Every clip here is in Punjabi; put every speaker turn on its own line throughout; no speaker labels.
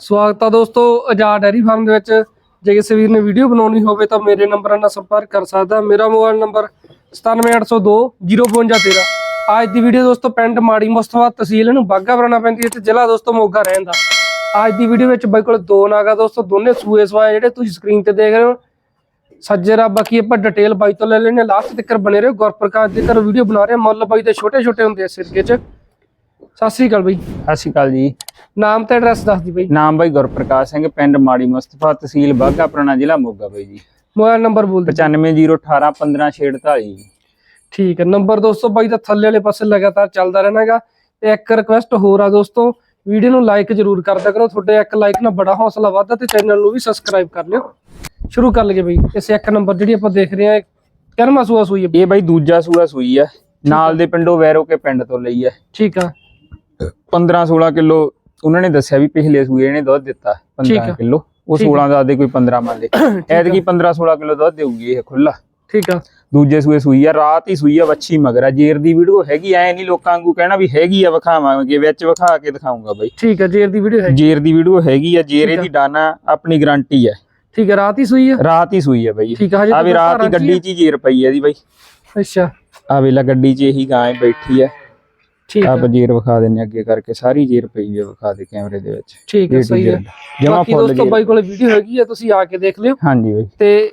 ਸਵਾਗਤ ਆ ਦੋਸਤੋ ਆਜ਼ਾਦ ਡੈਰੀ ਫਾਰਮ ਦੇ ਵਿੱਚ। ਜੇ ਕਿਸੇ ਵੀਰ ਨੇ ਵੀਡੀਓ ਬਣਾਉਣੀ ਹੋਵੇ ਤਾਂ ਮੇਰੇ ਨੰਬਰਾਂ ਨਾਲ ਸੰਪਰਕ ਕਰ ਸਕਦਾ। ਮੇਰਾ ਮੋਬਾਈਲ ਨੰਬਰ 97802 05213 ਅੱਜ ਦੀ ਵੀਡੀਓ ਦੋਸਤੋ ਪਿੰਡ ਮਾੜੀ ਮੁਸਤਫਾ ਤਹਿਸੀਲ ਨੂੰ ਬਾਗਾ ਬਰਾਣਾ ਪੈਂਦੀ ਹੈ ਤੇ ਜ਼ਿਲ੍ਹਾ ਦੋਸਤੋ ਮੋਗਾ ਰਹਿੰਦਾ ਅੱਜ ਦੀ ਵੀਡੀਓ ਵਿੱਚ ਬਾਈ ਕੋਲ ਦੋ ਨਾਗਾ ਦੋਸਤੋ, ਦੋਨੇ ਸੂਏ ਸਵਾਏ ਜਿਹੜੇ ਤੁਸੀਂ ਸਕਰੀਨ ਤੇ ਦੇਖ ਰਹੇ ਹੋ। ਸੱਜਰਾ ਬਾਕੀ ਆਪਾਂ ਡਿਟੇਲ ਬਾਈ ਤੋਂ ਲੈ ਲੈਣੇ ਲਾਸਟ ਤੱਕ ਬਨੇ ਰਹੋ। ਗੁਰਪ੍ਰਕਾਸ਼ ਦੇ ਘਰ ਵੀਡੀਓ ਬਣਾ ਰਹੇ ਹਾਂ। ਮੁੱਲ ਬਾਈ ਦੇ ਛੋਟੇ ਛੋਟੇ ਹੁੰਦੇ ਆ ਸਿਰਕੇ ਚ। ਸਤਿ ਸ੍ਰੀ ਅਕਾਲ ਬਾਈ।
ਸਤਿ ਸ਼੍ਰੀ ਅਕਾਲ ਜੀ।
ਨਾਮ ਤੇ ਐਡਰੈਸ ਦੱਸ ਦੀ ਬਾਈ।
ਨਾਮ ਬਾਈ ਗੁਰਪ੍ਰਕਾਸ਼ ਸਿੰਘ ਪਿੰਡ ਮਾੜੀ ਮੁਸਤਫਾ ਤਹਿਸੀਲ ਬਾਗਾ ਪੁਰਾਣਾ ਜ਼ਿਲ੍ਹਾ ਮੋਗਾ ਬਾਈ ਜੀ।
ਮੋਬਾਈਲ ਨੰਬਰ ਬੋਲ ਦਿਓ।
9501811546 ਜੀ।
ਠੀਕ ਹੈ ਨੰਬਰ ਦੋਸਤੋ ਬਾਈ ਦਾ ਥੱਲੇ ਵਾਲੇ ਪਾਸੇ ਲਗਾਤਾਰ ਚੱਲਦਾ ਰਹਿਣਾਗਾ। ਤੇ ਇੱਕ ਰਿਕਵੈਸਟ ਹੋਰ ਆ ਦੋਸਤੋ ਵੀਡੀਓ ਨੂੰ ਲਾਈਕ ਜਰੂਰ ਕਰਦਿਆ ਕਰੋ। ਤੁਹਾਡੇ ਇੱਕ ਲਾਈਕ ਨਾਲ ਬੜਾ ਹੌਸਲਾ ਵੱਧਦਾ ਤੇ ਚੈਨਲ ਨੂੰ ਵੀ ਸਬਸਕ੍ਰਾਈਬ ਕਰ ਲਿਓ। ਸ਼ੁਰੂ ਕਰ ਲਈਏ ਬਾਈ। ਇਸ ਇੱਕ ਨੰਬਰ ਜਿਹੜੀ ਆਪਾਂ ਦੇਖ ਰਹੇ ਹਾਂ ਕਿਰਮਾ ਸੂਆ ਸੂਈ ਹੈ
ਇਹ ਬਾਈ ਦੂਜਾ ਸੂਆ ਸੂਈ ਹੈ ਨਾਲ ਦੇ ਪਿੰਡੋਂ ਵੈਰੋ ਕੇ ਪਿੰਡ ਤੋਂ ਲਈ ਹੈ
ਠੀਕ ਆ।
15 16 ਕਿਲੋ ਉਹਨਾਂ ਨੇ ਦੱਸਿਆ ਵੀ ਪਿਛਲੇ ਸੂਏ ਇਹਨੇ ਦੁੱਧ ਦਿੱਤਾ
ਠੀਕ ਆ।
15 ਕਿਲੋ। ਉਹ
ਠੀਕ
16 ਦਾ ਦੇ ਕੋਈ 15 ਮੰਨ ਲੇ। ਐਤਕੀ 15 16 ਕਿਲੋ ਦੁੱਧ ਦੇਊਗੀ ਇਹ ਖੁੱਲਾ
ਠੀਕ ਆ।
ਦੂਜੇ ਸੂਏ ਸੂਈ ਆ ਰਾਤ ਹੀ ਸੂਈ ਆ ਵੱਛੀ ਮਗਰ ਆ। ਜੇਰ ਦੀ ਵੀਡੀਓ ਹੈਗੀ ਐ ਨਹੀਂ ਲੋਕਾਂ ਵਾਂਗੂ ਕਹਿਣਾ ਵੀ ਹੈਗੀ ਆ ਵਿਖਾਵਾਂਗੇ ਵਿੱਚ ਵਿਖਾ ਕੇ ਦਿਖਾਉਂਗਾ ਬਾਈ।
ਠੀਕ ਆ ਜੇਰ ਦੀ ਵੀਡੀਓ ਹੈ
ਜੇਰ ਦੀ ਵੀਡੀਓ ਹੈਗੀ ਆ ਜੇਰ
ਆ।
ਇਹਦੀ ਡਾਨਾ ਆਪਣੀ ਗਾਰੰਟੀ ਹੈ
ਠੀਕ ਆ ਰਾਤ ਹੀ ਸੂਈ ਆ?
ਰਾਤ ਹੀ ਸੂਈ ਹੈ ਬਾਈ
ਠੀਕ ਆ ਹਜੇ
ਆ ਵੀ ਰਾਤ ਹੀ ਗੱਡੀ 'ਚ ਹੀ ਜੇਰ ਪਈ ਹੈ ਦੀ ਬਾਈ।
ਆ। ਅੱਛਾ
ਆ ਵੇਲਾ ਗੱਡੀ 'ਚ ਇਹੀ ਗਾਂ ਬੈਠੀ ਹੈ
ਠੀਕ ਆ।
ਜੇਰ ਵਿਖਾ ਦਿੰਨੇ ਅੱਗੇ ਕਰਕੇ ਸਾਰੀ ਜੇਰ ਪਈ ਹੈ ਵਿਖਾ ਦੇ ਕੈਮਰੇ ਦੇ ਵਿੱਚ।
ਠੀਕ ਆ ਸਹੀ ਹੈ
ਜਮਾ
ਬਾਕੀ
ਫੁੱਲ
ਦੋਸਤੋ ਬਾਈ ਕੋਲੇ ਵੀਡੀਓ ਹੈਗੀ ਆ ਤੁਸੀਂ ਆ ਕੇ ਦੇਖ ਲਿਓ।
ਹਾਂਜੀ ਬਾਈ।
ਤੇ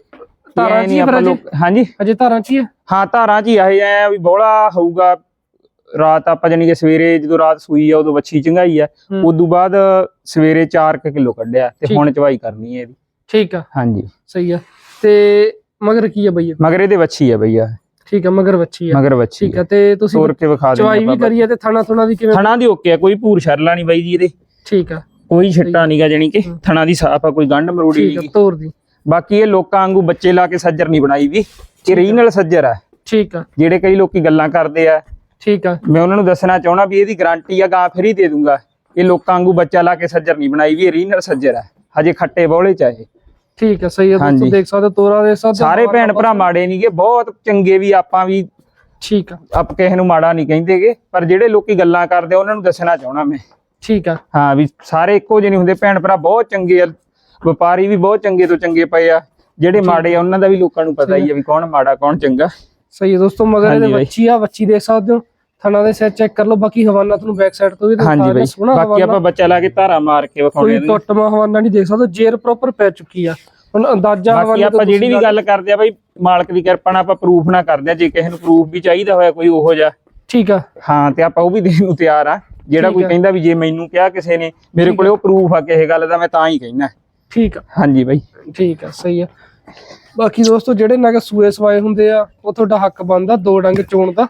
ਧਾਰਾਂ ਹੀ ਅਜੇ?
ਲੋਕ- ਹਾਂਜੀ।
ਅਜੇ ਧਾਰਾਂ ਚ ਹੀ ਆ?
ਹਾਂ ਧਾਰਾਂ 'ਚ ਹੀ ਆਏ ਆ ਵੀ ਬੋਲਾ ਹੋਊਗਾ। ਰਾਤ ਆਪਾਂ ਜਾਨੀ ਕਿ ਸਵੇਰੇ ਜਦੋਂ ਰਾਤ ਸੂਈ ਆ ਉਦੋਂ ਵੱਛੀ ਚੰਗਾਈ ਆ।
ਹੂੰ।
ਉਦੋਂ ਬਾਅਦ ਸਵੇਰੇ 4 ਕਿਲੋ ਕੱਢਿਆ ਤੇ। ਹੁਣ ਚਵਾਈ ਕਰਨੀ ਹੈ ਇਹਦੀ
ਠੀਕ ਆ।
ਹਾਂਜੀ।
ਸਹੀ ਆ। ਤੇ ਮਗਰ ਕੀ ਆ ਬਈ ਇਹ?
ਮਗਰ ਇਹਦੇ ਵੱਛੀ ਆ ਬਈਆ
ਠੀਕ ਆ ਮਗਰ ਬੱਚੀ ਆ
ਮਗਰ ਵੱਛੀ
ਠੀਕ ਆ ਤੇ ਤੁਸੀਂ
ਤੋਰ ਕੇ ਵਿਖਾ
ਚਵਾਈ
ਦਿੰਦੇ
ਵੀ ਕਰੀ ਆ ਤੇ ਥਣਾ ਥੁਣਾ ਦੀ ਕਿਵੇਂ?
ਥਣਾ ਦੀ ਓਕੇ ਆ ਕੋਈ ਭੂਰ ਛਰਲਾ ਨਹੀਂ ਬਾਈ ਜੀ ਇਹਦੇ।
ਠੀਕ ਆ
ਕੋਈ ਛਿੱਟਾ ਨਹੀਂਗਾ ਜਾਨੀ ਕਿ ਥਣਾ ਦੀ ਸਾਫ਼ ਆ ਕੋਈ ਗੰਢ ਮਰੋੜੀ
ਠੀਕ
ਨਹੀਂ
ਤੋਰ ਦੀ।
ਬਾਕੀ ਇਹ ਲੋਕਾਂ ਵਾਂਗੂ ਬੱਚੇ ਲਾ ਕੇ ਸੱਜਰ ਨਹੀਂ ਬਣਾਈ ਵੀ ਇਹ ਰੀਜਨਲ ਸੱਜਰ ਆ
ਠੀਕ ਆ
ਜਿਹੜੇ ਕਈ ਲੋਕੀ ਗੱਲਾਂ ਕਰਦੇ ਆ
ਠੀਕ ਆ
ਮੈਂ ਉਹਨਾਂ ਨੂੰ ਦੱਸਣਾ ਚਾਹਣਾ ਵੀ ਇਹਦੀ ਗਾਰੰਟੀ ਆ ਗਾਂ ਫਰੀ ਦੇ ਦੂੰਗਾ। ਇਹ ਲੋਕਾਂ ਵਾਂਗੂ ਬੱਚਾ ਲਾ ਕੇ ਸੱਜਰ ਨਹੀਂ ਬਣਾਈ ਵੀ ਇਹ ਰੀਜਨਲ ਸੱਜਰ ਆ ਹਜੇ ਖੱਟੇ ਬੋਲੇ ਚਾਹੇ
ਠੀਕ ਆ ਸਹੀ ਆ ਦੋਸਤੋ
ਹਾਂਜੀ।
ਦੇਖ ਸਕਦੇ ਹੋ ਤੋਰਾ ਦੇ ਸਕਦੇ
ਸਾਰੇ ਭੈਣ ਭਰਾ ਮਾੜੇ ਨਹੀਂਗੇ ਬਹੁਤ ਚੰਗੇ ਵੀ ਆਪਾਂ ਵੀ
ਠੀਕ ਆ।
ਆਪ ਕਿਸੇ ਨੂੰ ਮਾੜਾ ਨਹੀਂ ਕਹਿੰਦੇਗੇ ਪਰ ਜਿਹੜੇ ਲੋਕੀ ਗੱਲਾਂ ਕਰਦੇ ਉਹਨਾਂ ਨੂੰ ਦੱਸਣਾ ਚਾਹਣਾ ਮੈਂ।
ਠੀਕ ਆ।
ਹਾਂ ਵੀ ਸਾਰੇ ਇੱਕੋ ਜਿਹੇ ਨਹੀਂ ਹੁੰਦੇ ਭੈਣ ਭਰਾ ਬਹੁਤ ਚੰਗੇ ਆ ਵਪਾਰੀ ਵੀ ਬਹੁਤ ਚੰਗੇ ਤੋਂ ਚੰਗੇ ਪਏ ਆ। ਜਿਹੜੇ ਮਾੜੇ ਆ ਉਹਨਾਂ ਦਾ ਵੀ ਲੋਕਾਂ ਨੂੰ ਪਤਾ ਹੀ ਆ ਵੀ ਕੌਣ ਮਾੜਾ ਕੌਣ ਚੰਗਾ।
ਸਹੀ ਆ ਦੋਸਤੋ ਮਗਰ ਇਹਦੇ
ਹਾਂਜੀ ਬਾਈ।
ਬੱਚੀ ਆ ਬੱਚੀ ਦੇਖ ਸਕਦੇ ਹੋ। ਥਣਾ ਦੇ ਸਿਰ ਚੈੱਕ ਕਰ ਲਓ ਬਾਕੀ ਹਵਾਨਾ ਤੁਹਾਨੂੰ ਬੈਕ ਸਾਈਡ ਤੋਂ ਵੀ ਦਿਖਾ
ਹਾਂਜੀ ਬਾਈ ਬਾਕੀ ਆਪਾਂ ਬੱਚਾ ਲਾ ਕੇ ਧਾਰਾ ਮਾਰ ਕੇ ਵਿਖਾਉਣੇ
ਕੋਈ
ਆ
ਟੁੱਟਮਾ ਹਵਾਨਾ ਨਹੀਂ ਦੇਖ ਸਕਦੇ ਜੇਰ ਪ੍ਰੋਪਰ ਪੈ ਚੁੱਕੀ ਆ। ਹੁਣ ਅੰਦਾਜ਼ਾ
ਬਾਕੀ
ਹਵਾਨੇ
ਆਪਾਂ ਜਿਹੜੀ ਵੀ ਗੱਲ ਕਰਦੇ ਆ ਬਾਈ ਮਾਲਕ ਦੀ ਕਿਰਪਾ ਨਾਲ ਆਪਾਂ ਪ੍ਰੂਫ ਨਾ ਕਰਦੇ ਆ ਜੇ ਕਿਸੇ ਨੂੰ ਪ੍ਰੂਫ ਵੀ ਚਾਹੀਦਾ ਹੋਇਆ ਕੋਈ ਉਹੋ ਜਿਹਾ।
ਠੀਕ ਆ।
ਹਾਂ ਤੇ ਆਪਾਂ ਉਹ ਵੀ ਦੇਣ ਨੂੰ ਤਿਆਰ ਆ। ਜਿਹੜਾ ਕੋਈ। ਕਹਿੰਦਾ ਵੀ ਜੇ ਮੈਨੂੰ ਕਿਹਾ ਕਿਸੇ ਨੇ ਮੇਰੇ ਕੋਲੇ ਉਹ ਪ੍ਰੂਫ ਆ ਕਿਸੇ ਗੱਲ ਦਾ ਮੈਂ ਤਾਂ ਹੀ ਕਹਿਣਾ।
ਠੀਕ ਆ।
ਹਾਂਜੀ ਬਾਈ।
ਠੀਕ ਆ ਸਹੀ ਆ। ਬਾਕੀ ਦੋਸਤੋ ਜਿਹੜੇ ਨਗ ਸੂਏ ਸਵਾਏ ਹੁੰਦੇ ਆ ਉਹ ਤੁਹਾਡਾ ਹੱਕ ਬਣਦਾ ਦੋ ਡੰਗ ਚੋਣ ਦਾ।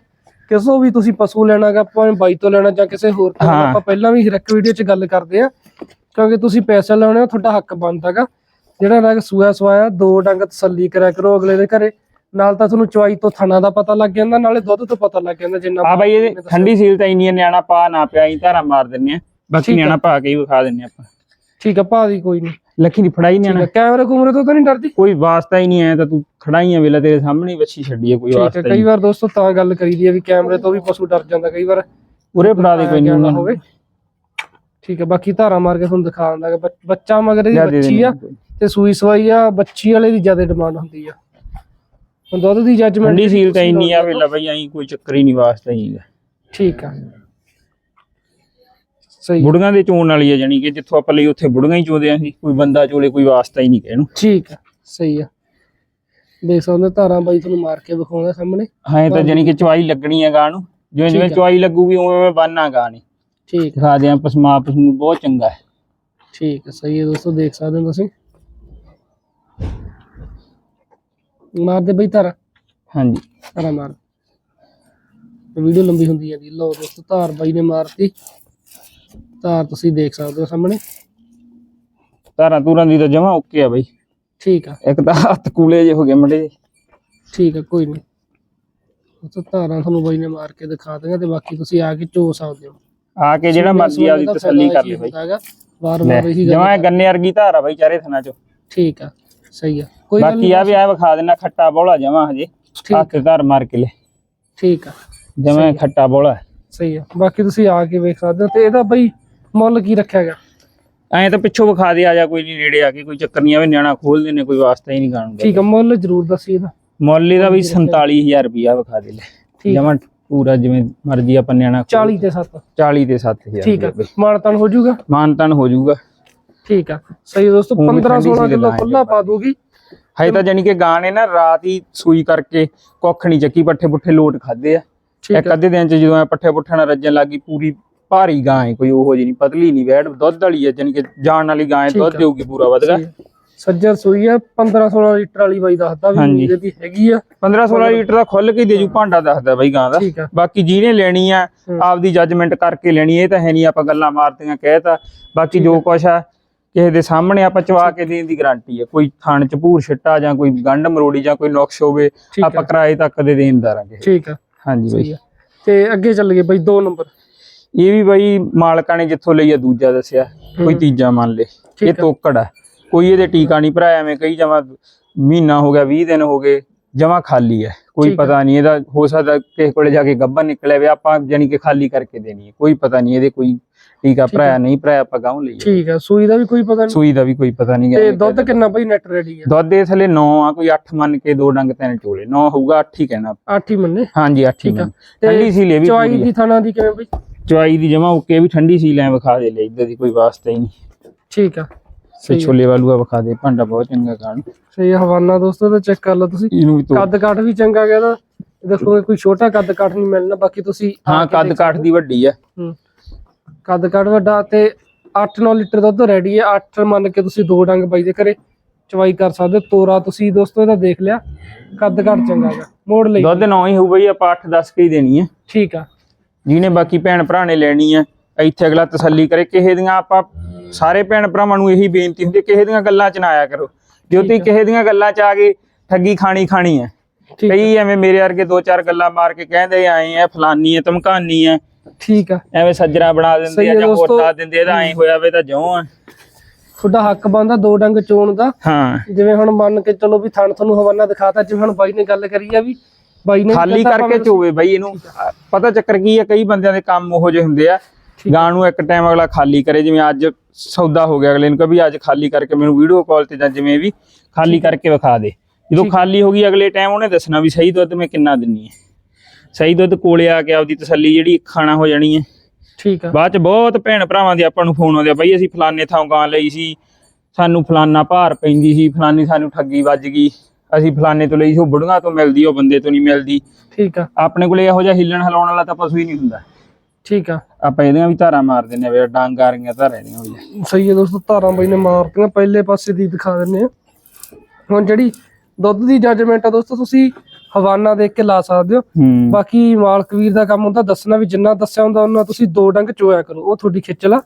ਕਿਸੋਂ ਵੀ ਤੁਸੀਂ ਪਸ਼ੂ ਲੈਣਾਗਾ ਭਾਵੇਂ ਬਾਈ ਤੋਂ ਲੈਣਾ ਜਾਂ ਕਿਸੇ ਹੋਰ ਤੋਂ ਲੈਣਾ,
ਹਾਂ।
ਆਪਾਂ ਪਹਿਲਾਂ ਵੀ ਹਰ ਇੱਕ ਵੀਡੀਓ 'ਚ ਗੱਲ ਕਰਦੇ ਆ ਕਿਉਂਕਿ ਤੁਸੀਂ ਪੈਸੇ ਲਾਉਣੇ ਆ ਤੁਹਾਡਾ ਹੱਕ ਬਣਦਾਗਾ। ਜਿਹੜਾ ਨਗ ਸੂਆ ਸਵਾਇਆ ਦੋ ਡੰਗ ਤਸੱਲੀ ਕਰਿਆ ਕਰੋ ਅਗਲੇ ਦੇ ਘਰੇ। ਨਾਲ ਤਾਂ ਤੁਹਾਨੂੰ ਚਵਾਈ ਤੋਂ ਥਣਾ ਦਾ ਪਤਾ ਲੱਗ ਜਾਂਦਾ ਨਾਲੇ ਦੁੱਧ ਤੋਂ ਪਤਾ ਲੱਗ ਜਾਂਦਾ ਜਿੰਨਾ
ਆ ਬਾਈ ਇਹ ਠੰਡੀ ਸੀਲ ਤਾਂ ਇੰਨੀ ਆ, ਨਿਆਣਾ ਪਾ ਨਾ ਪਿਆ ਹੀ ਧਾਰਾ ਮਾਰ ਦਿੰਨੇ ਆ ਬਾਕੀ। ਨਿਆਣਾ ਪਾ ਕੇ ਹੀ ਵਿਖਾ ਦਿੰਨੇ ਆਪਾਂ।
ਠੀਕ ਆ ਭਾਜੀ ਕੋਈ ਨਹੀਂ
ਲੱਖੀ ਦੀ ਫੜਾਈ
ਠੀਕ
ਨਿਆਣਾ
ਆ ਕੈਮਰੇ ਕੁਮਰੇ ਤੋਂ ਤਾਂ ਨਹੀਂ ਡਰਦੀ?
ਕੋਈ ਵਾਸਤਾ ਹੀ ਨਹੀਂ ਆਇਆ ਤਾਂ ਤੂੰ ਖੜਾਈ ਆ ਵੇਲਾ ਤੇਰੇ ਸਾਹਮਣੇ ਹੀ ਵੱਛੀ ਛੱਡੀ ਆ ਕੋਈ ਵਾਸਤਾ
ਹੈ
ਹੀ
ਕਈ
ਨਹੀਂ
ਵਾਰ ਦੋਸਤੋ ਤਾਂ ਗੱਲ ਕਰੀਦੀ ਹੈ ਵੀ ਕੈਮਰੇ ਤੋਂ ਵੀ ਪਸ਼ੂ ਡਰ ਜਾਂਦਾ ਕਈ ਵਾਰ
ਉਰੇ ਫੜਾ ਦੇ ਕੋਈ ਨਹੀਂ
ਹੋਵੇ। ਠੀਕ ਹੈ ਬਾਕੀ ਧਾਰਾ ਮਾਰ ਕੇ ਤੁਹਾਨੂੰ ਦਿਖਾ ਦਿੰਦਾ ਕਿ ਬੱਚਾ ਮਗਰ
ਦੇ
ਬੱਚੀ ਆ। ਤੇ ਸੂਈ ਸਵਾਈ ਆ ਬੱਚੀ ਵਾਲੇ ਦੀ ਜ਼ਿਆਦਾ ਡਿਮਾਂਡ ਹੁੰਦੀ ਆ। ਹੁਣ ਦੁੱਧ ਦੀ ਜੱਜਮੈਂਟ
ਠੰਡੀ ਸੀਲ ਤਾਂ ਇੰਨੀ ਆ ਵੇਲਾ ਬਈ ਐਂ ਕੋਈ ਚੱਕਰ ਹੀ ਨਹੀਂ ਵਾਸਤਾ ਹੀ ਹੈਗਾ
ਠੀਕ ਆ। ਸਹੀ।
ਬੁੜੀਆਂ ਦੇ ਚੋਣ ਵਾਲੀ ਆ ਜਾਨੀ ਕਿ ਜਿੱਥੋਂ ਆਪਾਂ ਲਈ ਉੱਥੇ ਬੁੜੀਆਂ ਹੀ ਚੋਦੇ ਆਂ ਸੀ ਕੋਈ ਬੰਦਾ ਚੋਲੇ ਕੋਈ ਵਾਸਤਾ ਹੀ ਨਹੀਂ ਕਹਿਣੂ
ਠੀਕ ਆ ਸਹੀ ਆ। ਦੇਖ ਸਕਦੇ ਹੋ ਧਾਰਾਂ ਬਾਈ ਤੁਹਾਨੂੰ ਮਾਰ ਕੇ ਵਿਖਾਉਂਦਾ ਸਾਹਮਣੇ।
ਹਾਂ ਤਾਂ ਜਾਨੀ ਕਿ ਚਵਾਈ ਲੱਗਣੀ ਆ ਗਾਂ ਨੂੰ। ਜਿਵੇਂ ਜਿਵੇਂ
ਆ।
ਚਵਾਈ ਲੱਗੂਗੀ ਉਵੇਂ ਉਵੇਂ ਬੰਨਾ ਗਾਂ
ਠੀਕ ਆ।
ਦਿਖਾ ਦਿਆਂ ਪਸਮਾ ਪਸਮੂ ਬਹੁਤ ਚੰਗਾ ਹੈ।
ਠੀਕ ਹੈ ਸਹੀ ਹੈ ਦੋਸਤੋ ਦੇਖ ਸਕਦੇ ਹੋ ਤੁਸੀਂ। ਮਾਰ ਦੇ ਬਈ ਧਾਰਾ।
ਹਾਂਜੀ।
ਧਾਰਾ ਮਾਰ ਵੀਡੀਓ ਲੰਬੀ ਹੁੰਦੀ ਜਾਂਦੀ ਹੈ। ਲਓ ਦੋਸਤੋ ਧਾਰ ਬਾਈ ਨੇ ਮਾਰਤੀ। ਧਾਰ ਤੁਸੀਂ ਦੇਖ ਸਕਦੇ ਹੋ ਸਾਹਮਣੇ।
ਧਾਰਾਂ ਤੂਰਾਂ ਦੀ ਤਾਂ ਜਮਾ ਓਕੇ ਆ ਬਈ।
ਠੀਕ ਆ।
ਇੱਕ ਤਾਂ ਹੱਥ ਕੂਲੇ ਜੇ ਹੋ ਗਏ ਮੜੇ
ਠੀਕ ਆ ਕੋਈ ਨਹੀਂ। ਉਹ ਤਾਂ ਧਾਰਾਂ ਤੁਹਾਨੂੰ ਬਾਈ ਨੇ ਮਾਰ ਕੇ ਦਿਖਾ ਦਿੰਗਾ ਤੇ ਬਾਕੀ ਤੁਸੀਂ ਆ ਕੇ ਚੋ ਸਕਦੇ ਹੋ।
ਆ ਕੇ ਜਿਹੜਾ ਮਰਜ਼ੀ ਆਪਦੀ ਤਸੱਲੀ ਕਰ ਲੈ ਬਈ।
ਵਾਰ
ਲੈ,
ਵਾਰ ਇਹੀ
ਜਮਾਂ
ਗੱਲ
ਇਹ ਗੰਨੇ ਵਰਗੀ ਧਾਰ ਆ ਬਈ ਚਾਰੇ ਥਣਾ ਚੋਂ।
ਠੀਕ ਆ ਸਹੀ ਆ। ਕੋਈ ਗੱਲ
ਬਾਕੀ ਆ ਵੀ ਆ ਵਿਖਾ ਦੇਣਾ ਖੱਟਾ ਬੋਲਾ ਜਮਾ ਹਜੇ। ਹੱਥ ਧਾਰ ਮਾਰ ਕੇ ਲੈ।
ਠੀਕ ਆ।
ਜਮਾ ਖੱਟਾ ਬੋਲਾ।
ਸਹੀ ਆ। ਬਾਕੀ ਤੁਸੀਂ ਆ ਕੇ ਵੇਖ ਸਕਦੇ ਹੋ ਤੇ ਇਹਦਾ ਬਈ ਮੁੱਲ ਕੀ ਰੱਖਿਆ ਗਿਆ?
ਐਂ ਤਾਂ ਪਿੱਛੋਂ ਵਿਖਾ ਦੇ ਆ ਜਾ ਕੋਈ ਨਹੀਂ ਨੇੜੇ ਆ ਕੇ ਕੋਈ ਚੱਕਰ ਨਹੀਂ ਆਵੇ ਨਿਆਣਾ ਖੋਲ ਦਿੰਨੇ ਕੋਈ ਵਾਸਤਾ ਹੀ ਨਹੀਂ ਗਾਣ ਦਾ
ਠੀਕ ਆ ਮੁੱਲ ਜ਼ਰੂਰ ਦੱਸੀ ਇਹਦਾ।
ਮੁੱਲ ਇਹਦਾ ਵੀ 47000 ਰੁਪਿਆ ਵਿਖਾ ਦੇ ਲੈ। ਜਮਾ ਪੂਰਾ ਜਿਵੇਂ ਮਰਜ਼ੀ ਆਪਾਂ ਨਿਆਣਾ ਖੋਲ-
40 ਤੇ 7
40 ਤੇ 7000
ਠੀਕ ਆ। ਮਾਨਤਨ ਹੋ ਜਾਊਗਾ?
ਮਾਨਤਨ ਹੋ ਜਾਊਗਾ।
ਠੀਕ ਆ। ਸਹੀ ਦੋਸਤੋ
ਉਹ ਵੀ
15
ਠੰਡੀ
16
ਸੀ
ਕਿਲੋ ਖੁੱਲਾ ਪਾ ਦੂਗੀ
ਹਜੇ ਤਾਂ ਜਾਨੀ ਕਿ ਗਾਂ ਨੇ ਨਾ ਰਾਤ ਹੀ ਸੂਈ ਕਰਕੇ ਕੁੱਖ ਨਹੀਂ ਚੱਕੀ ਪੱਠੇ ਪੁੱਠੇ ਲੋਟ ਖਾਦੇ ਆ। ਇੱਕ ਅੱਧੇ ਦਿਨ ਚ ਜਦੋਂ ਪੱਠੇ ਪੁੱਠੇ ਨਾਲ ਰੱਜਣ ਲੱਗੀ ਪੂਰੀ ਭਾਰੀ ਗਾਂ ਹੈ ਕੋਈ ਉਹੋ ਜਿਹੀ ਨਹੀਂ ਪਤਲੀ ਨਹੀਂ ਵੈੜ ਦੁੱਧ ਵਾਲੀ ਹੈ ਜਾਨੀ ਕਿ ਜਾਣ ਵਾਲੀ ਗਾਂ ਹੈ ਦੁੱਧ। ਦੇਊਗੀ ਪੂਰਾ ਵਧਗਾ
ਸੱਜਰ ਸੂਈ ਆ 15 16 ਲੀਟਰ ਵਾਲੀ ਬਾਈ ਦੱਸਦਾ ਵੀ। ਇਹਦੀ ਹੈਗੀ ਆ।
15 16 ਲੀਟਰ ਦਾ ਖੁੱਲ ਕੇ ਹੀ ਦੇ ਜੂ ਭਾਂਡਾ ਦੱਸਦਾ ਬਾਈ ਗਾਂ ਦਾ। ਬਾਕੀ ਜਿਹਨੇ ਲੈਣੀ ਆ। ਆਪਦੀ ਜੱਜਮੈਂਟ ਕਰਕੇ ਲੈਣੀ ਇਹ ਤਾਂ ਹੈ ਨਹੀਂ ਆਪਾਂ ਗੱਲਾਂ ਮਾਰਤੀਆਂ ਕਹਿਤਾ। ਬਾਕੀ ਜੋ ਕੁਛ ਆ ਕਿਸੇ ਦੇ ਸਾਹਮਣੇ ਆਪਾਂ ਚਵਾ ਕੇ ਦੇਣ ਦੀ ਗਾਰੰਟੀ ਹੈ ਕੋਈ ਥਣ ਚ ਭੂਰ ਛਿੱਟਾ ਜਾਂ ਕੋਈ ਗੰਢ ਮਰੋੜੀ ਜਾਂ ਕੋਈ ਨੁਕਸ ਹੋਵੇ ਆਪਾਂ ਕਿਰਾਏ ਤੱਕ ਦੇ ਦੇਣ ਦਾਰਾਂਗੇ
ਠੀਕ ਆ।
ਹਾਂਜੀ ਬਾਈ।
ਤੇ ਅੱਗੇ ਚੱਲ ਗਏ ਬਾਈ 2 ਨੰਬਰ।
ਇਹ ਵੀ ਬਾਈ ਮਾਲਕਾਂ ਨੇ ਜਿੱਥੋਂ ਲਈ ਆ ਦੂਜਾ ਦੱਸਿਆ ਕੋਈ
ਹੂੰ।
ਤੀਜਾ ਮੰਨ ਲੇ। ਇਹ। ਤੋਕੜ ਆ। ਕੋਈ ਇਹਦੇ ਟੀਕਾ ਨਹੀਂ ਭਰਾਇਆ ਐਵੇਂ ਕਈ ਜਮਾ ਮਹੀਨਾ ਹੋ ਗਿਆ 20 ਦਿਨ ਹੋ ਗਏ ਜਮਾ ਖਾਲੀ ਹੈ ਕੋਈ। ਪਤਾ ਨਹੀਂ ਇਹਦਾ ਹੋ ਸਕਦਾ ਕਿਸੇ ਕੋਲੇ ਜਾ ਕੇ ਗੱਬਨ ਨਿਕਲਿਆ ਵੇ ਆਪਾਂ ਜਾਨੀ ਕਿ ਖਾਲੀ ਕਰਕੇ ਦੇਣੀ ਹੈ ਕੋਈ ਪਤਾ ਨਹੀਂ ਇਹਦੇ ਕੋਈ ਟੀਕਾ। ਭਰਾਇਆ ਨਹੀਂ ਭਰਾਇਆ ਆਪਾਂ ਗਾਉਂ ਲਈ
ਠੀਕ ਆ ਸੂਈ ਦਾ ਵੀ ਕੋਈ ਪਤਾ ਨਹੀਂ।
ਸੂਈ ਦਾ ਵੀ ਕੋਈ ਪਤਾ ਨਹੀਂ
ਤੇ ਦੁੱਧ ਕਿੰਨਾ ਬਾਈ ਨੈਟ ਰੈਡੀ ਆ?
ਦੁੱਧ ਦੇ ਥੱਲੇ 9 ਆ ਕੋਈ 8 ਮੰਨ ਕੇ ਦੋ ਡੰਗ ਤਿੰਨ ਚੋਲੇ। 9 ਹੋਊਗਾ 8 ਹੀ ਕਹਿਣਾ
8 ਹੀ ਮੰਨੇ?
ਹਾਂਜੀ 8 ਹੀ
ਠੀਕ ਆ।
ਮੰਨ। ਠੰਡੀ ਸੀ ਲੈ ਵੀ ਪੂਰੀ
ਦੀ ਥਾਣਾ ਦੀ ਕਿਵੇਂ ਬਾਈ?
ਚਵਾਈ ਦੀ ਜਮਾ ਓਕੇ ਵੀ ਠੰਡੀ ਸੀ ਲੈ ਵਿਖਾ ਦੇ ਲੈ ਇਦਾਂ ਦੀ ਕੋਈ ਵਾਸਤਾ ਹੀ ਨਹੀਂ।
ਠੀਕ ਆ। ਸਹੀ ਆ।
ਛੋਲੇ ਵਾਲੂਆ ਵਿਖਾ ਦੇ ਭਾਂਡਾ ਬਹੁਤ ਚੰਗਾ ਖਾਣ
ਸਹੀ ਆ, ਹਵਾਨਾ ਦੋਸਤੋ ਤੇ ਚੈੱਕ ਕਰ ਲਓ ਤੁਸੀਂ।
ਇਹਨੂੰ ਵੀ
ਕੱਦ ਕਾਠ ਵੀ ਚੰਗਾ ਗਿਆ ਦਾ ਦੇਖੋ ਕੋਈ ਛੋਟਾ ਕੱਦ ਕਾਠ ਨਹੀਂ ਮਿਲਣਾ ਬਾਕੀ ਤੁਸੀਂ ਆ
ਹਾਂ ਕੱਦ ਕਾਠ ਦੀ ਵੱਡੀ ਆ।
ਕੱਦ ਕਾਠ ਵੱਡਾ ਤੇ 8-9 ਲੀਟਰ ਦੁੱਧ ਰੈਡੀ ਹੈ 8 ਮੰਨ ਕੇ ਤੁਸੀਂ ਦੋ ਡੰਗ ਬਾਈ ਦੇ ਘਰੇ ਚਵਾਈ ਕਰ ਸਕਦੇ। ਤੋਰਾ ਤੁਸੀਂ ਦੋਸਤੋ ਇਹਦਾ ਦੇਖ ਲਿਆ। ਕੱਦ ਕਾਠ ਚੰਗਾ ਗਾ। ਮੋੜ ਲਈ।
ਦੁੱਧ 9 ਹੀ ਹੋਊ ਬਈ ਆਪਾਂ 8-10 ਕੇ ਹੀ ਦੇਣੀ ਆ।
ਠੀਕ ਆ।
ਜਿਹਨੇ ਬਾਕੀ ਭੈਣ ਭਰਾ ਨੇ ਲੈਣੀ ਆ ਇੱਥੇ ਅਗਲਾ ਤਸੱਲੀ ਕਰੇ ਕਿਸੇ ਦੀਆਂ ਆਪਾਂ ਸਾਰੇ ਭੈਣ ਭਰਾਵਾਂ ਨੂੰ ਇਹੀ ਬੇਨਤੀ ਹੁੰਦੀ ਹੈ, ਕਿਸੇ ਦੀਆਂ ਗੱਲਾਂ 'ਚ ਨਾ ਆਇਆ ਕਰੋ। ਜੇ ਤੁਸੀਂ ਕਿਸੇ ਦੀਆਂ ਗੱਲਾਂ 'ਚ ਆ ਗਏ ਠੱਗੀ ਖਾਣੀ ਖਾਣੀ ਹੈ ਕਈ ਐਵੇਂ ਮੇਰੇ ਵਰਗੇ ਦੋ ਚਾਰ ਗੱਲਾਂ ਮਾਰ ਕੇ ਕਹਿੰਦੇ ਆਏ ਆ ਫਲਾਨੀ ਹੈ ਧਮਕਾਨੀ ਹੈ
ਠੀਕ ਆ।
ਐਵੇਂ ਸੱਜਣਾ ਬਣਾ ਦਿੰਦੇ ਆ ਜਾਂ ਹੋਰ। ਦੱਸ ਦਿੰਦੇ ਇਹਦਾ ਐਂ ਹੋਇਆ ਵੇ ਤਾਂ ਜਿਉਂ ਆ।
ਤੁਹਾਡਾ ਹੱਕ ਬਣਦਾ ਦੋ ਡੰਗ ਚੋਣ ਦਾ।
ਹਾਂ।
ਜਿਵੇਂ ਹੁਣ ਮੰਨ ਕੇ ਚਲੋ ਵੀ ਥਣ ਤੁਹਾਨੂੰ ਹਵਾਨਾ ਦਿਖਾਤਾ ਜਿਵੇਂ ਹੁਣ ਬਾਈ ਨੇ ਗੱਲ ਕਰੀ ਆ ਵੀ ਬਾਈ ਨੇ
ਖਾਲੀ ਕਰਕੇ ਚੋਵੇ ਬਈ ਇਹਨੂੰ। ਪਤਾ ਚੱਕਰ ਕੀ ਆ ਕਈ ਬੰਦਿਆਂ ਦੇ ਕੰਮ ਉਹੋ ਜਿਹੇ ਹੁੰਦੇ ਆ। ਗਾਂ ਨੂੰ ਇੱਕ ਟਾਈਮ ਅਗਲਾ ਖਾਲੀ ਕਰੇ ਜਿਵੇਂ ਅੱਜ ਸੌਦਾ ਹੋ ਗਿਆ ਅਗਲੇ ਨੂੰ ਕਹੇ ਵੀ ਅੱਜ ਖਾਲੀ ਕਰਕੇ ਮੈਨੂੰ ਵੀਡੀਓ ਕਾਲ ਤੇ ਜਾਂ ਜਿਵੇਂ ਵੀ ਖਾਲੀ ਕਰਕੇ ਵਿਖਾ ਦੇ। ਜਦੋਂ ਖਾਲੀ ਹੋ ਗਈ ਅਗਲੇ ਟਾਈਮ ਉਹਨੇ ਦੱਸਣਾ ਵੀ ਸਹੀ ਦੁੱਧ ਮੈਂ ਕਿੰਨਾ ਦਿੰਨੀ ਹੈ ਸਹੀ ਦੁੱਧ ਕੋਲੇ ਆ ਕੇ ਆਪਦੀ ਤਸੱਲੀ ਜਿਹੜੀ ਖਾਣਾ ਹੋ ਜਾਣੀ ਹੈ
ਠੀਕ ਆ।
ਬਾਅਦ ਚ ਬਹੁਤ ਭੈਣ ਭਰਾਵਾਂ ਦੇ ਆਪਾਂ ਨੂੰ ਫੋਨ ਆਉਂਦੇ ਆ ਬਈ ਅਸੀਂ ਫਲਾਣੇ ਥਾਂ ਗਾਂ ਲਈ ਸੀ ਸਾਨੂੰ ਫਲਾਨਾ ਭਾਰ ਪੈਂਦੀ ਸੀ ਫਲਾਨੀ ਸਾਨੂੰ ਠੱਗੀ ਵੱਜ ਗਈ। ਅਸੀਂ ਫਲਾਣੇ ਤੋਂ ਲਈ ਸੀ ਉਹ ਬੁੜੀਆਂ ਤੋਂ ਮਿਲਦੀ ਉਹ ਬੰਦੇ ਤੋਂ ਨਹੀਂ ਮਿਲਦੀ।
ਠੀਕ ਆ।
ਆਪਣੇ ਕੋਲੇ ਇਹੋ ਜਿਹਾ ਹਿੱਲਣ ਹਿਲਾਉਣ ਵਾਲਾ ਤਾਂ ਪਸ਼ੂ ਹੀ ਨਹੀਂ ਹੁੰਦਾ।
ਠੀਕ ਆ।
ਆਪਾਂ ਇਹਦੀਆਂ ਵੀ ਧਾਰਾਂ ਮਾਰ ਦਿੰਨੇ ਆ ਵੀ ਡਾਂਗ ਆ ਰਹੀਆਂ ਧਾਰਾਂ ਦੀਆਂ ਹੋਈਆਂ।
ਸਹੀ ਹੈ ਦੋਸਤੋ ਧਾਰਾਂ ਬਾਈ ਨੇ ਮਾਰਤੀਆਂ ਪਹਿਲੇ ਪਾਸੇ ਦੀ ਦਿਖਾ ਦਿੰਨੇ ਆ ਹੁਣ ਜਿਹੜੀ ਦੁੱਧ ਦੀ ਜੱਜਮੈਂਟ ਆ ਦੋਸਤੋ ਤੁਸੀਂ ਹਵਾਨਾ ਦੇਖ ਕੇ ਲਾ ਸਕਦੇ ਹੋ।
ਹੂੰ।
ਬਾਕੀ ਮਾਲਕ ਵੀਰ ਦਾ ਕੰਮ ਹੁੰਦਾ ਦੱਸਣਾ ਵੀ ਜਿੰਨਾ ਦੱਸਿਆ ਹੁੰਦਾ ਉਹਨਾਂ ਤੁਸੀਂ ਦੋ ਡੰਗ ਚੋਇਆ ਕਰੋ ਉਹ ਤੁਹਾਡੀ ਖਿੱਚਲ ਆ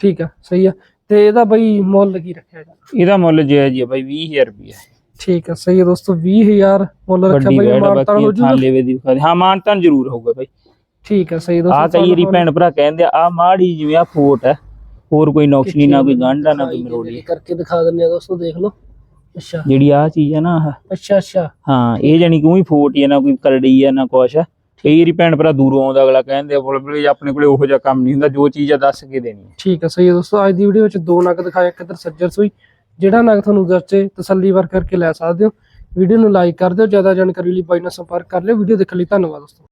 ਠੀਕ ਆ ਸਹੀ ਆ। ਤੇ ਇਹਦਾ ਬਈ ਮੁੱਲ ਕੀ ਰੱਖਿਆ ਜੀ
ਇਹਦਾ ਮੁੱਲ ਜਾਇਜ਼ ਹੀ ਆ ਬਾਈ 20000 ਰੁਪਏ
ਠੀਕ ਆ ਸਹੀ ਆ ਦੋਸਤੋ 20000 ਮੁੱਲ ਰੱਖਿਆ ਬਈ ਮਾਨਤਾਨ ਹੋ ਜੂਗਾ।
ਲੈਵੇ ਦੀ। ਵਿਖਾ ਹਾਂ ਮਾਨਤਾਨ ਜ਼ਰੂਰ ਹੋਊਗਾ ਬਾਈ।
ਠੀਕ ਆ ਸਹੀ
ਆ
ਦੋਸਤੋ
ਕਈ ਵਾਰੀ ਭੈਣ ਭਰਾ ਕਹਿੰਦੇ ਆ ਮਾੜੀ ਜਿਵੇਂ ਆ ਫੋਟ ਹੈ ਹੋਰ ਕੋਈ ਨੁਕਸ ਨਹੀਂ ਨਾ ਕੋਈ ਗਾਂਢਾ ਨਾ ਕੋਈ ਮਰੋੜੀ
ਕਰਕੇ ਦਿਖਾ ਦਿੰਨੇ ਆ ਦੋਸਤੋ ਦੇਖ ਲਓ। ਅੱਛਾ।
ਜਿਹੜੀ ਆ ਚੀਜ਼ ਹੈ ਨਾ ਆਹ।
ਅੱਛਾ ਅੱਛਾ।
ਹਾਂ ਇਹ ਜਾਨੀ ਕਿ ਉਹੀ ਫੋਟ ਹੀ ਆ ਨਾ ਕੋਈ ਕਰੜੀ ਆ ਨਾ ਕੁਛ ਆ। ਕਈ ਵਾਰੀ ਭੈਣ ਭਰਾ ਦੂਰੋਂ ਆਉਂਦਾ ਅਗਲਾ ਕਹਿੰਦੇ ਆ ਬੋਲ ਬੋਲ ਆਪਣੇ ਕੋਲੇ ਉਹੋ ਜਿਹਾ ਕੰਮ ਨਹੀਂ ਹੁੰਦਾ ਜੋ ਚੀਜ਼ ਆ ਦੱਸ ਕੇ ਦੇਣੀ ਹੈ
ਠੀਕ ਹੈ ਸਹੀ ਹੈ ਦੋਸਤੋ ਅੱਜ ਦੀ ਵੀਡੀਓ ਵਿੱਚ ਦੋ ਨਗ ਦਿਖਾਇਆ ਇੱਕ ਇੱਧਰ ਸੱਜਰ ਸੂਈ ਜਿਹੜਾ ਨਗ ਤੁਹਾਨੂੰ ਦੱਸੇ ਤਸੱਲੀ ਵਰ ਕਰਕੇ ਲੈ ਸਕਦੇ ਹੋ। ਵੀਡੀਓ ਨੂੰ ਲਾਈਕ ਕਰ ਦਿਓ। ਜ਼ਿਆਦਾ ਜਾਣਕਾਰੀ ਲਈ ਬਾਈ ਨਾਲ ਸੰਪਰਕ ਕਰ ਲਿਓ। ਵੀਡੀਓ ਦੇਖਣ ਲਈ ਧੰਨਵਾਦ ਦੋਸਤੋ।